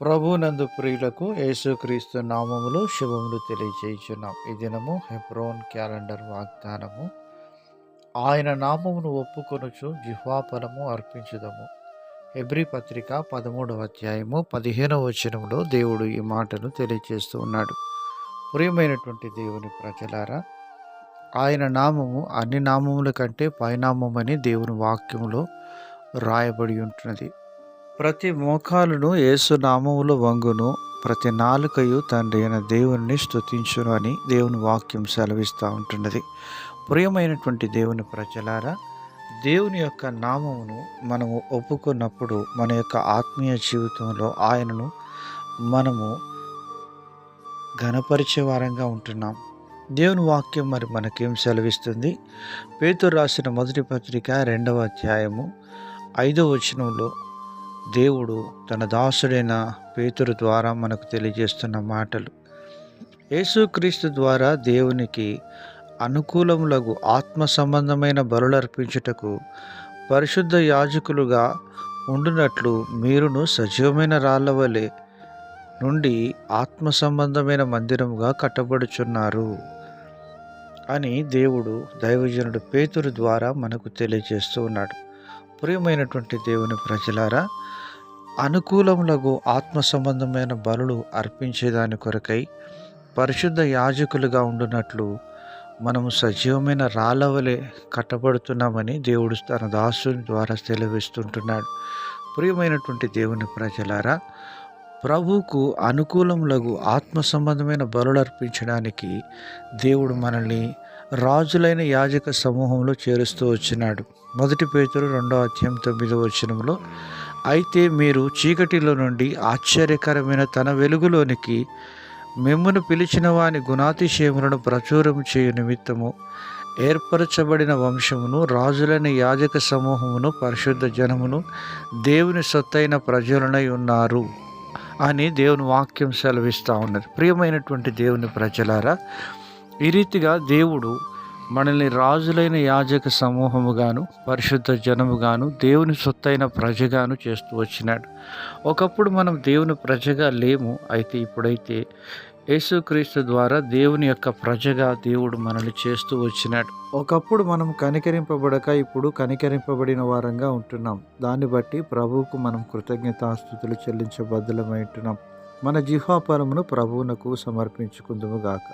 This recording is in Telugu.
ప్రభునందు ప్రియులకు యేసుక్రీస్తు నామములు శుభములు తెలియజేయుచున్నాం ఈ దినము హెబ్రోన్ క్యాలెండర్ వాగ్దానము. ఆయన నామమును ఒప్పుకొనుచు జిహ్వాఫలము అర్పించుదము. హెబ్రి పత్రిక పదమూడవ అధ్యాయము పదిహేనవ వచనంలో దేవుడు ఈ మాటను తెలియజేస్తూ ఉన్నాడు. ప్రియమైనటువంటి దేవుని ప్రజలారా ఆయన నామము అన్ని నామముల కంటే పైనామమని దేవుని వాక్యంలో రాయబడి ఉంటున్నది. ప్రతి మోకాలును ఏసు నామములో వంగును ప్రతి నాలుకయు తండ్రి అయిన దేవుణ్ణి స్తుతించును అని దేవుని వాక్యం సెలవిస్తూ ఉంటున్నది. ప్రియమైనటువంటి దేవుని ప్రజలారా దేవుని యొక్క నామమును మనము ఒప్పుకున్నప్పుడు మన యొక్క ఆత్మీయ జీవితంలో ఆయనను మనము ఘనపరిచే వారంగా ఉంటున్నాం. దేవుని వాక్యం మరి మనకేం సెలవిస్తుంది? పేతురు రాసిన మొదటి పత్రిక రెండవ అధ్యాయము ఐదవ వచనంలో దేవుడు తన దాసుడైన పేతురు ద్వారా మనకు తెలియజేస్తున్న మాటలు. యేసుక్రీస్తు ద్వారా దేవునికి అనుకూలములకు ఆత్మ సంబంధమైన బలులర్పించుటకు పరిశుద్ధ యాజకులుగా ఉండునట్లు మీరును సజీవమైన రాళ్ళ వలె నుండి ఆత్మ సంబంధమైన మందిరముగా కట్టబడుచున్నారు అని దేవుడు దైవజనుడు పేతురు ద్వారా మనకు తెలియజేస్తూ ఉన్నాడు. ప్రియమైనటువంటి దేవుని ప్రజలారా అనుకూలములకు ఆత్మ సంబంధమైన బలులు అర్పించేదాని కొరకై పరిశుద్ధ యాజకులుగా ఉండునట్లు మనము సజీవమైన రాళ్ళవలే కట్టబడుతున్నామని దేవుడు తన దాసుని ద్వారా తెలివిస్తుంటున్నాడు ప్రియమైనటువంటి దేవుని ప్రజలారా ప్రభువుకు అనుకూలములకు ఆత్మ సంబంధమైన బలులు అర్పించడానికి దేవుడు మనల్ని రాజులైన యాజక సమూహంలో చేరుస్తూ వచ్చినాడు. మొదటి పేతురు రెండో అధ్యాయం తొమ్మిదో వచనంలో అయితే మీరు చీకటిలో నుండి ఆశ్చర్యకరమైన తన వెలుగులోనికి మిమ్మను పిలిచిన వాని గుణాతిశయములను ప్రచురం చేయు నిమిత్తము ఏర్పరచబడిన వంశమును రాజులైన యాజక సమూహమును పరిశుద్ధ జనమును దేవుని సొత్తైన ప్రజలనై ఉన్నారు అని దేవుని వాక్యం సెలవిస్తూ ఉన్నది. ప్రియమైనటువంటి దేవుని ప్రజలారా ఈ రీతిగా దేవుడు మనల్ని రాజులైన యాజక సమూహముగాను పరిశుద్ధ జనముగాను దేవుని సొత్తైన ప్రజగాను చేస్తూ వచ్చినాడు. ఒకప్పుడు మనం దేవుని ప్రజగా లేము. అయితే ఇప్పుడైతే యేసుక్రీస్తు ద్వారా దేవుని యొక్క ప్రజగా దేవుడు మనల్ని చేస్తూ వచ్చినాడు. ఒకప్పుడు మనం కనికరింపబడక ఇప్పుడు కనికరింపబడిన వారంగా ఉంటున్నాం. దాన్ని బట్టి ప్రభువుకు మనం కృతజ్ఞతాస్థుతులు చెల్లించబద్దలమై ఉంటున్నాం. మన జిహ్వాపరమును ప్రభువునకు సమర్పించుకుందుము గాక.